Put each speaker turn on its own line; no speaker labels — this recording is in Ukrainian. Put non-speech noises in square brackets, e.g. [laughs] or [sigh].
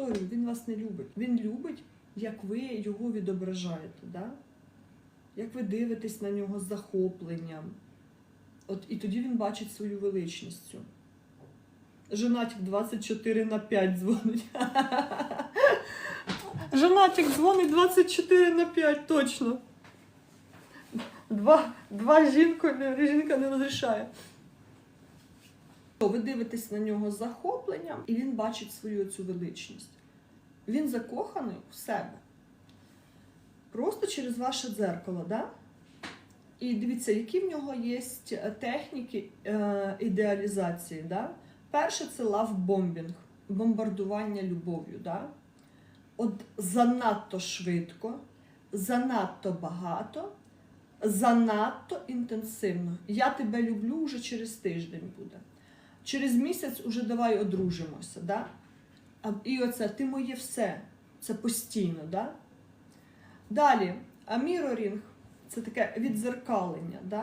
повторюю, він вас не любить. Він любить, як ви його відображаєте. Да? Як ви дивитесь на нього з захопленням. От, і тоді він бачить свою величність. цю. Женатик 24 на 5 дзвонить. [laughs] Женатик дзвонить 24 на 5, точно. Два, два жінку, жінка не розрішає. Ви дивитесь на нього з захопленням, і він бачить свою цю величність. Він закоханий в себе. Просто через ваше дзеркало, да? І дивіться, які в нього є техніки е, ідеалізації. Да? Перше це лавбомбінг, бомбардування любов'ю. Да? От занадто швидко, занадто багато, занадто інтенсивно. Я тебе люблю вже через тиждень буде. Через місяць уже давай одружимося. Да? І оце ти моє все. Це постійно. Да? Далі, а мірорінг це таке відзеркалення. Да?